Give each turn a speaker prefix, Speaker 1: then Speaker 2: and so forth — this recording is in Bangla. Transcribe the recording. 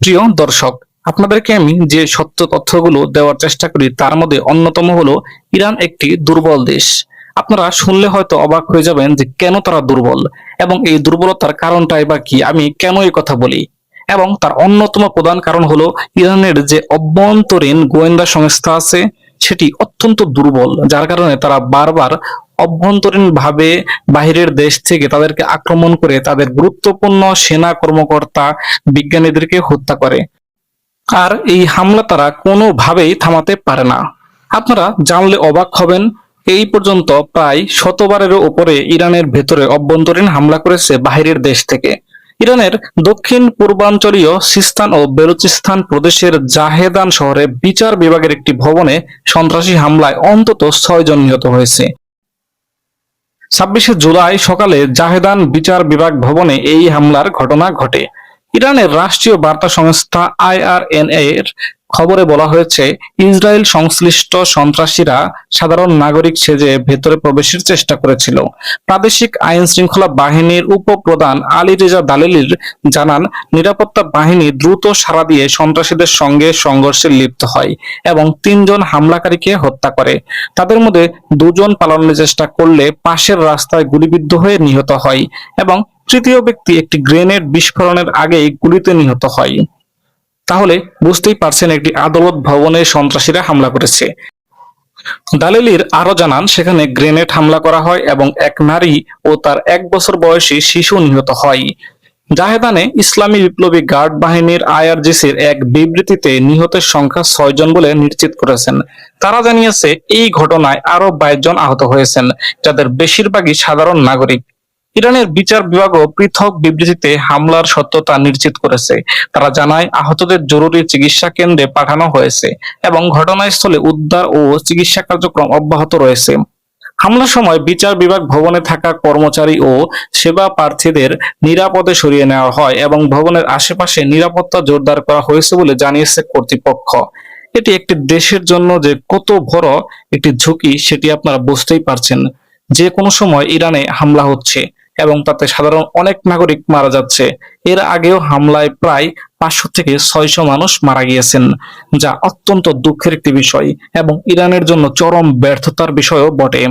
Speaker 1: প্রিয় দর্শক, আপনাদেরকে আমি যে সত্য তথ্যগুলো দেওয়ার চেষ্টা করি, তার মধ্যে অন্যতম হলো ইরান একটি দুর্বল দেশ। আপনারা শুনলে হয়তো অবাক হয়ে যাবেন যে কেন তারা দুর্বল এবং এই দুর্বলতার কারণটাই বা কি, আমি কেন এই কথা বলি? এবং তার অন্যতম প্রধান কারণ হলো ইরানের যে অভ্যন্তরীণ গোয়েন্দা সংস্থা আছে, সেটি অত্যন্ত দুর্বল, যার কারণে তারা বারবার অভ্যন্তরীণ ভাবে বাহিরের দেশ থেকে তাদেরকে আক্রমণ করে তাদের গুরুত্বপূর্ণ সেনা কর্মকর্তা বিজ্ঞানীদেরকে হত্যা করে। আর এই হামলা তারা কোনোভাবেই থামাতে পারে না। আপনারা জানলে অবাক হবেন, এই পর্যন্ত প্রায় শতবারেরও উপরে ইরানের ভেতরে অভ্যন্তরীণ হামলা করেছে বাহিরের দেশ থেকে। ইরানের দক্ষিণ পূর্বাঞ্চলীয় সিস্তান ও বেলুচিস্তান প্রদেশের জাহেদান শহরে বিচার বিভাগের একটি ভবনে সন্ত্রাসী হামলায় অন্তত ছয় জন নিহত হয়েছে। ছাব্বিশে জুলাই সকালে জাহেদান বিচার বিভাগ ভবনে এই হামলার ঘটনা ঘটে। ইরানের রাষ্ট্রীয় বার্তা সংস্থা আইআরএনএ এর খবরে বলা হয়েছে, ইসরায়েল সংশ্লিষ্ট সন্ত্রাসীরা সাধারণ নাগরিক সেজে ভেতরে প্রবেশের চেষ্টা করেছিল। প্রাদেশিক আইন শৃঙ্খলা বাহিনীর উপপ্রধান আলী রেজা দালেলির জানান, নিরাপত্তা বাহিনী দ্রুত সাড়া দিয়ে সন্ত্রাসীদের সঙ্গে সংঘর্ষে লিপ্ত হয় এবং তিনজন হামলাকারীকে হত্যা করে। তাদের মধ্যে দুজন পালানোর চেষ্টা করলে পাশের রাস্তায় গুলিবিদ্ধ হয়ে নিহত হয় এবং তৃতীয় ব্যক্তি একটি গ্রেনেড বিস্ফোরণের আগেই গুলিতে নিহত হয়। তাহলে বুঝতেই পারছেন একটি আদালত ভবনে সন্ত্রাসীরা হামলা করেছে। দালেলির আরও জানান, সেখানে গ্রেনেড হামলা করা হয় এবং এক নারী ও তার এক বছর বয়সী শিশু নিহত হয়। জাহেদানে ইসলামী বিপ্লবী গার্ড বাহিনীর আইআরজিসির এক বিবৃতিতে নিহতের সংখ্যা ছয় জন বলে নিশ্চিত করেছেন। তারা জানিয়েছে, এই ঘটনায় আরও বাইশ জন আহত হয়েছেন, যাদের বেশিরভাগই সাধারণ নাগরিক। ইরানের বিচার বিভাগও পৃথক বিবৃতিতে হামলার সত্যতা নিশ্চিত করেছে। তারা জানায়, আহতদের জরুরি চিকিৎসা কেন্দ্রে পাঠানো হয়েছে এবং ঘটনাস্থলে উদ্ধার ও চিকিৎসা কার্যক্রম অব্যাহত রয়েছে। হামলার সময় বিচার বিভাগ ভবনে থাকা কর্মচারী ও সেবা প্রার্থীদের নিরাপদে সরিয়ে নেওয়া হয় এবং ভবনের আশেপাশে নিরাপত্তা জোরদার করা হয়েছে বলে জানিয়েছে কর্তৃপক্ষ। এটি একটি দেশের জন্য যে কত বড় একটি ঝুঁকি, সেটি আপনারা বুঝতেই পারছেন। যে কোনো সময় ইরানে হামলা হচ্ছে। এবং তাতে সাধারণ অনেক নাগরিক মারা যাচ্ছে। এর আগেও হামলায় প্রায় পাঁচশো থেকে ছয়শো মানুষ মারা গিয়েছেন, যা অত্যন্ত দুঃখের একটি বিষয় এবং ইরানের জন্য চরম ব্যর্থতার বিষয়ও বটে।